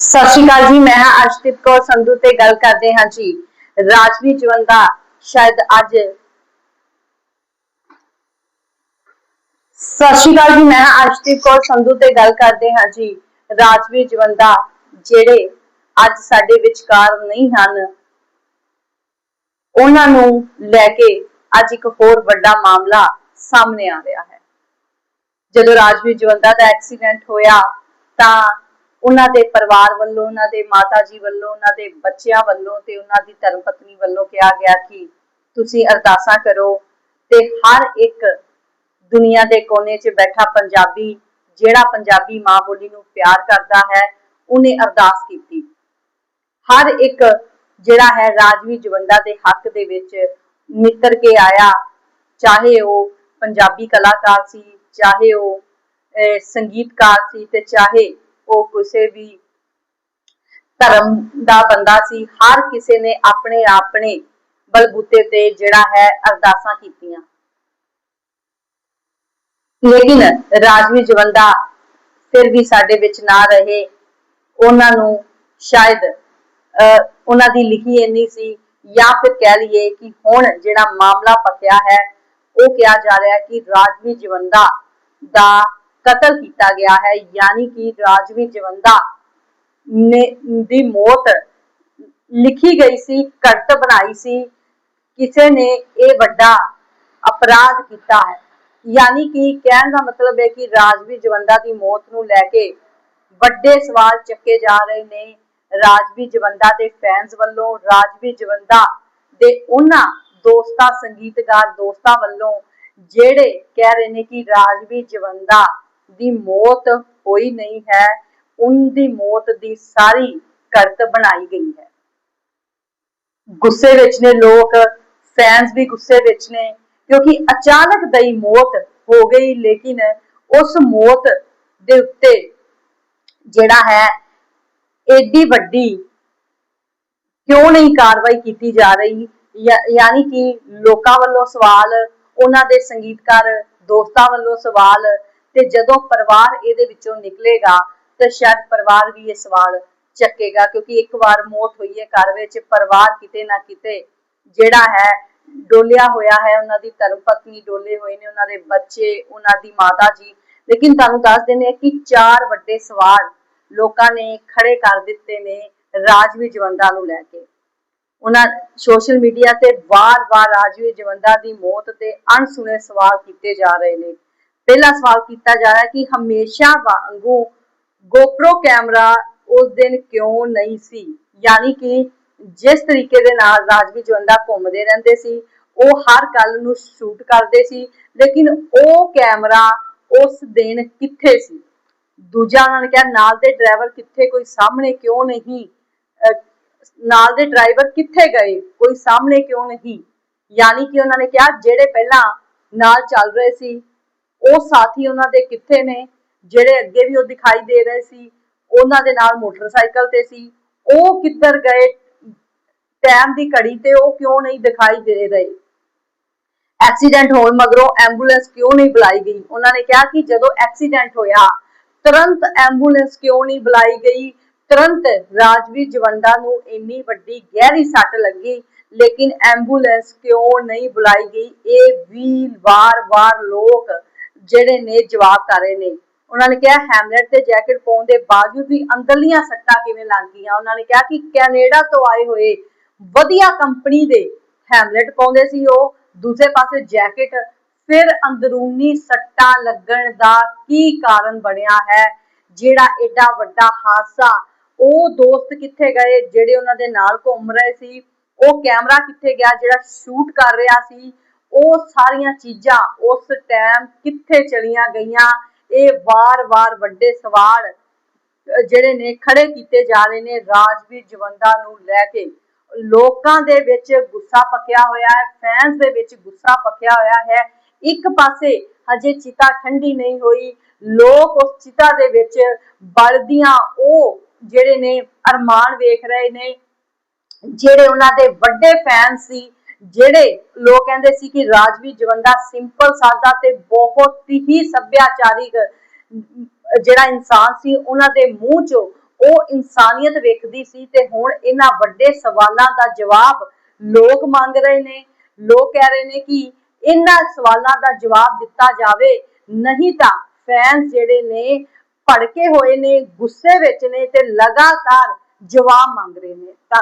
ਸਤਿ ਸ਼੍ਰੀ ਅਕਾਲ ਜੀ, ਮੈਂ ਹਾਂ ਅਰਸ਼ਦੀਪ ਕੌਰ ਸੰਧੂ ਤੇ ਗੱਲ ਕਰਦੇ ਹਾਂ ਜੀ। ਰਾਜਵੀ ਜਵੰਦਾ, ਸ਼ਾਇਦ ਅੱਜ ਸਤਿ ਸ਼੍ਰੀ ਅਕਾਲ ਜੀ, ਮੈਂ ਹਾਂ ਅਰਸ਼ਦੀਪ ਕੌਰ ਸੰਧੂ ਤੇ ਗੱਲ ਕਰਦੇ ਹਾਂ ਜੀ। ਰਾਜਵੀ ਜਵੰਦਾ, ਜਿਹੜੇ ਅੱਜ ਸਾਡੇ ਵਿਚਕਾਰ ਨਹੀਂ ਹਨ, ਉਹਨਾਂ ਨੂੰ ਲੈ ਕੇ ਅੱਜ ਇੱਕ ਹੋਰ ਵੱਡਾ ਮਾਮਲਾ ਸਾਹਮਣੇ ਆ ਰਿਹਾ ਹੈ। ਜਦੋਂ ਰਾਜਵੀਰ ਜਵੰਦਾ ਦਾ ਐਕਸੀਡੈਂਟ ਹੋਇਆ, ਤਾਂ ਉਹਨਾਂ ਦੇ ਪਰਿਵਾਰ ਵੱਲੋਂ, ਉਹਨਾਂ ਦੇ ਮਾਤਾ ਜੀ ਵੱਲੋਂ, ਉਹਨਾਂ ਦੇ ਬੱਚਿਆਂ ਵੱਲੋਂ ਤੇ ਉਹਨਾਂ ਦੀ ਧਰਮ ਪਤਨੀ ਵੱਲੋਂ ਕਿਹਾ ਗਿਆ ਕਿ ਤੁਸੀਂ ਅਰਦਾਸਾਂ ਕਰੋ ਤੇ ਹਰ ਇੱਕ ਦੁਨੀਆ ਦੇ ਕੋਨੇ 'ਚ ਬੈਠਾ ਪੰਜਾਬੀ, ਜਿਹੜਾ ਪੰਜਾਬੀ ਮਾਂ ਬੋਲੀ ਨੂੰ ਪਿਆਰ ਕਰਦਾ ਹੈ, ਉਹਨੇ ਅਰਦਾਸ ਕੀਤੀ। ਹਰ ਇੱਕ ਜਿਹੜਾ ਹੈ ਰਾਜਵੀ ਜਵੰਦਾ ਦੇ ਹੱਕ ਦੇ ਵਿੱਚ ਨਿੱਤਰ ਕੇ ਆਇਆ, ਚਾਹੇ ਉਹ ਪੰਜਾਬੀ ਕਲਾਕਾਰ ਸੀ, ਚਾਹੇ ਉਹ ਸੰਗੀਤਕਾਰ ਸੀ ਤੇ ਚਾਹੇ ਉਹ ਕਿਸੇ ਵੀ ਧਰਮ ਦਾ ਬੰਦਾ ਸੀ, ਹਰ ਕਿਸੇ ਨੇ ਆਪਣੇ ਆਪਣੇ ਬਲਬੂਤੇ ਤੇ ਜਿਹੜਾ ਹੈ ਅਰਦਾਸਾਂ ਕੀਤੀਆਂ। ਲੇਕਿਨ ਰਾਜਵੀ ਜਵੰਦਾ ਫਿਰ ਵੀ ਸਾਡੇ ਵਿੱਚ ਨਾ ਰਹੇ। ਉਹਨਾਂ ਨੂੰ ਸ਼ਾਇਦ ਉਹਨਾਂ ਦੀ ਲਿਖੀ ਇੰਨੀ ਸੀ ਜਾਂ ਫਿਰ ਕਹਿ ਲਈਏ ਕਿ ਹੁਣ ਜਿਹੜਾ ਮਾਮਲਾ ਪੱਕਿਆ ਹੈ, ਉਹ ਕਿਹਾ ਜਾ ਰਿਹਾ ਹੈ ਕਿ ਰਾਜਵੀ ਜਵੰਦਾ ਦਾ ਕਤਲ ਕੀਤਾ ਗਿਆ ਹੈ, ਯਾਨੀ ਕਿ ਰਾਜਵੀ ਜਵੰਦਾ ਨੇ, ਦੀ ਮੌਤ ਲਿਖੀ ਗਈ ਸੀ ਕਰਤ ਬਣਾਈ ਸੀ, ਕਿਸੇ ਨੇ ਇਹ ਵੱਡਾ ਅਪਰਾਧ ਕੀਤਾ ਹੈ। ਯਾਨੀ ਕਿ ਕਹਿਣ ਦਾ ਮਤਲਬ ਹੈ ਕਿ ਰਾਜਵੀ ਜਵੰਦਾ ਦੀ ਮੌਤ ਨੂੰ ਲੈ ਕੇ ਵੱਡੇ ਸਵਾਲ ਚੱਕੇ ਜਾ ਰਹੇ ਨੇ। ਰਾਜਵੀ ਜਵੰਦਾ ਦੇ ਫੈਨਸ ਵੱਲੋਂ ਰਾਜਵੀ ਜਵੰਦਾ ਦੇ ਉਹਨਾਂ ਦੋਸਤਾਂ, ਸੰਗੀਤਕਾਰ ਦੋਸਤਾਂ ਵੱਲੋਂ ਜਿਹੜੇ ਕਹਿ ਰਹੇ ਨੇ ਕਿ ਰਾਜਵੀ ਜਵੰਦਾ ਦੀ ਮੌਤ ਹੋਈ ਨਹੀਂ ਹੈ ਉਹਦੀ ਮੌਤ ਦੀ ਸਾਰੀ ਕਰਤ ਬਣਾਈ ਗਈ ਹੈ। ਗੁੱਸੇ ਵਿੱਚ ਨੇ ਲੋਕ ਫੈਨਸ ਵੀ ਗੁੱਸੇ ਵਿੱਚ ਨੇ, ਕਿਉਂਕਿ ਅਚਾਨਕ ਦਈ ਮੌਤ ਹੋ ਗਈ, ਲੇਕਿਨ ਉਸ ਮੌਤ ਦੇ ਉੱਤੇ ਜਿਹੜਾ ਹੈ, ਏਡੀ ਵੱਡੀ ਕਿਉਂ ਨਹੀਂ ਕਾਰਵਾਈ ਕੀਤੀ ਜਾ ਰਹੀ? ਯਾਨੀ ਕਿ ਲੋਕਾਂ ਵੱਲੋਂ ਸਵਾਲ, ਉਹਨਾਂ ਦੇ ਸੰਗੀਤਕਾਰ ਦੋਸਤਾਂ ਵੱਲੋਂ ਸਵਾਲ ਤੇ ਜਦੋਂ ਪਰਿਵਾਰ ਇਹਦੇ ਵਿੱਚੋਂ ਨਿਕਲੇਗਾ, ਤਾਂ ਸ਼ਾਇਦ ਪਰਿਵਾਰ ਵੀ ਇਹ ਸਵਾਲ ਚੱਕੇਗਾ, ਕਿਉਂਕਿ ਇੱਕ ਵਾਰ ਮੌਤ ਹੋਈ ਹੈ ਘਰ ਵਿੱਚ, ਪਰਿਵਾਰ ਕਿਤੇ ਨਾ ਕਿਤੇ ਜਿਹੜਾ ਹੈ, ਡੋਲਿਆ ਹੋਇਆ ਹੈ, ਉਹਨਾਂ ਦੀ ਧਰਮ ਪਤਨੀ ਡੋਲੇ ਹੋਏ ਨੇ, ਉਹਨਾਂ ਦੇ ਬੱਚੇ, ਉਹਨਾਂ ਦੀ ਮਾਤਾ ਜੀ। ਲੇਕਿਨ ਤੁਹਾਨੂੰ ਦੱਸ ਦਿੰਦੇ ਆ ਕਿ ਚਾਰ ਵੱਡੇ ਸਵਾਲ ਲੋਕਾਂ ਨੇ ਖੜੇ ਕਰ ਦਿੱਤੇ ਨੇ ਰਾਜਵੀ ਜਵੰਦਾ ਨੂੰ ਲੈ ਕੇ। ਉਹਨਾਂ ਸੋਸ਼ਲ ਮੀਡੀਆ ਤੇ ਵਾਰ-ਵਾਰ ਰਾਜਵੀ ਜਵੰਦਾ ਦੀ ਮੌਤ ਤੇ ਅਣਸੁਣੇ ਸਵਾਲ ਕੀਤੇ ਜਾ ਰਹੇ ਨੇ। ਪਹਿਲਾ ਸਵਾਲ ਕੀਤਾ ਜਾ ਰਿਹਾ ਕਿ ਹਮੇਸ਼ਾ ਵਾਂਗੂ ਗੋਪਰੋ ਕੈਮਰਾ ਉਸ ਦਿਨ ਕਿਉਂ ਨਹੀਂ ਸੀ? ਯਾਨੀ ਕਿ ਜਿਸ ਤਰੀਕੇ ਦੇ ਨਾਲ ਰਾਜਵੀ ਜਵੰਦਾ ਘੁੰਮਦੇ ਰਹਿੰਦੇ ਸੀ, ਉਹ ਹਰ ਗੱਲ ਨੂੰ ਸ਼ੂਟ ਕਰਦੇ ਸੀ, ਲੇਕਿਨ ਉਹ ਕੈਮਰਾ ਉਸ ਦਿਨ ਕਿੱਥੇ ਸੀ? ਦੂਜਾ ਉਹਨਾਂ ਨੇ ਕਿਹਾ, ਨਾਲ ਦੇ ਡਰਾਈਵਰ ਕਿੱਥੇ? ਕੋਈ ਸਾਹਮਣੇ ਕਿਉਂ ਨਹੀਂ? ਨਾਲ ਦੇ ਡਰਾਈਵਰ ਕਿੱਥੇ ਗਏ? ਕੋਈ ਸਾਹਮਣੇ ਕਿਉਂ ਨਹੀਂ? ਯਾਨੀ ਕਿ ਉਹਨਾਂ ਨੇ ਕਿਹਾ, ਜਿਹੜੇ ਪਹਿਲਾਂ ਨਾਲ ਚੱਲ ਰਹੇ ਸੀ ਉਹ ਸਾਥੀ ਉਹਨਾਂ ਦੇ ਕਿੱਥੇ ਨੇ, ਜਿਹੜੇ ਅੱਗੇ ਵੀ ਉਹ ਦਿਖਾਈ ਦੇ ਰਹੇ ਸੀ, ਉਹਨਾਂ ਦੇ ਨਾਲ ਮੋਟਰਸਾਈਕਲ ਤੇ ਸੀ, ਉਹ ਕਿੱਧਰ ਗਏ, ਟਾਈਮ ਦੀ ਘੜੀ ਤੇ ਉਹ ਕਿਉਂ ਨਹੀਂ ਦਿਖਾਈ ਦੇ ਰਹੇ? ਐਕਸੀਡੈਂਟ ਹੋਣ ਮਗਰੋਂ ਐਂਬੂਲੈਂਸ ਕਿਉਂ ਨਹੀਂ ਬੁਲਾਈ ਗਈ? ਉਹਨਾਂ ਨੇ ਕਿਹਾ ਕਿ ਜਦੋਂ ਐਕਸੀਡੈਂਟ ਹੋਇਆ, ਤੁਰੰਤ ਐਂਬੂਲੈਂਸ ਕਿਉਂ ਨਹੀਂ ਬੁਲਾਈ ਗਈ? ਤੁਰੰਤ ਰਾਜਵੀਰ ਜਵੰਦਾ ਨੂੰ ਇੰਨੀ ਵੱਡੀ ਗਹਿਰੀ ਸੱਟ ਲੱਗੀ, ਲੇਕਿਨ ਐਂਬੂਲੈਂਸ ਕਿਉਂ ਨਹੀਂ ਬੁਲਾਈ ਗਈ? ਇਹ ਵੀ ਵਾਰ-ਵਾਰ ਲੋਕ ਜਿਹੜੇ ਨੇ ਜਵਾਬ ਕਰ ਰਹੇ ਨੇ। ਉਹਨਾਂ ਨੇ ਕਿਹਾ ਹੈਮਲਟ ਤੇ ਜੈਕਟ ਪਾਉਣ ਦੇ ਬਾਵਜੂਦ ਵੀ ਅੰਦਰਲੀਆਂ ਸੱਟਾਂ ਕਿਵੇਂ ਲੱਗ ਗਈਆਂ? ਉਹਨਾਂ ਨੇ ਕਿਹਾ ਕਿ ਕੈਨੇਡਾ ਤੋਂ ਆਏ ਹੋਏ ਵਧੀਆ ਕੰਪਨੀ ਦੇ ਹੈਮਲਟ ਪਾਉਂਦੇ ਸੀ ਉਹ। ਦੂਸਰੇ ਪਾਸੇ ਜੈਕਟ ਫਿਰ ਅੰਦਰੂਨੀ ਸੱਟਾਂ ਲੱਗਣ ਦਾ ਕੀ ਕਾਰਨ ਬਣਿਆ ਹੈ? ਜਿਹੜਾ ਐਡਾ ਵੱਡਾ ਹਾਦਸਾ, ਉਹ ਦੋਸਤ ਕਿੱਥੇ ਗਏ? ਜਿਹੜੇ ਉਹਨਾਂ ਦੇ ਨਾਲ ਘੁੰਮ ਰਹੇ ਸੀ, ਉਹ ਕੈਮਰਾ ਕਿੱਥੇ ਗਿਆ? ਜਿਹੜਾ ਸ਼ੂਟ ਕਰ ਰਿਹਾ ਸੀ ਉਹ ਸਾਰੀਆਂ ਚੀਜ਼ਾਂ ਉਸ ਟਾਈਮ ਕਿੱਥੇ ਚਲੀਆਂ ਗਈਆਂ? ਇਹ ਵਾਰ-ਵਾਰ ਵੱਡੇ ਸਵਾਲ ਜਿਹੜੇ ਨੇ ਖੜੇ ਕੀਤੇ ਜਾ ਰਹੇ ਨੇ ਰਾਜਵੀਰ ਜਵੰਦਾ ਨੂੰ ਲੈ ਕੇ। ਲੋਕਾਂ ਦੇ ਵਿੱਚ ਗੁੱਸਾ ਪੱਕਿਆ ਹੋਇਆ ਹੈ ਫੈਨਸ ਦੇ ਵਿੱਚ ਗੁੱਸਾ ਪੱਕਿਆ ਹੋਇਆ ਹੈ। ਇੱਕ ਪਾਸੇ ਹਜੇ ਚਿਤਾ ਠੰਡੀ ਨਹੀਂ ਹੋਈ, ਲੋਕ ਉਸ ਚਿਤਾ ਦੇ ਵਿੱਚ ਬਲਦੀਆਂ, ਉਹ ਜਿਹੜੇ ਨੇ ਅਰਮਾਨ ਵੇਖ ਰਹੇ ਨੇ, ਜਿਹੜੇ ਉਹਨਾਂ ਦੇ ਵੱਡੇ ਫੈਨ ਸੀ ਜਿਹੜੇ ਲੋਕ ਕਹਿੰਦੇ ਸੀ ਕਿ ਰਾਜਵੀ ਜਵੰਦਾ ਸਿੰਪਲ ਸਾਦਾ ਤੇ ਬਹੁਤ ਹੀ ਸੱਭਿਆਚਾਰਿਕ ਜਿਹੜਾ ਇਨਸਾਨ ਸੀ, ਉਹਨਾਂ ਦੇ ਮੂੰਹ ਚੋਂ ਉਹ ਇਨਸਾਨੀਅਤ ਵੇਖਦੀ ਸੀ ਤੇ ਹੁਣ ਇਹਨਾਂ ਵੱਡੇ ਸਵਾਲਾਂ ਦਾ ਜਵਾਬ ਲੋਕ ਮੰਗ ਰਹੇ ਨੇ। ਲੋਕ ਕਹਿ ਰਹੇ ਨੇ ਕਿ ਇਹਨਾਂ ਸਵਾਲਾਂ ਦਾ ਜਵਾਬ ਦਿੱਤਾ ਜਾਵੇ, ਨਹੀਂ ਤਾਂ ਫੈਨਸ ਜਿਹੜੇ ਨੇ ਭੜਕੇ ਹੋਏ ਨੇ, ਗੁੱਸੇ ਵਿੱਚ ਨੇ ਤੇ ਲਗਾਤਾਰ ਜਵਾਬ ਮੰਗ ਰਹੇ ਨੇ। ਧੰਨ-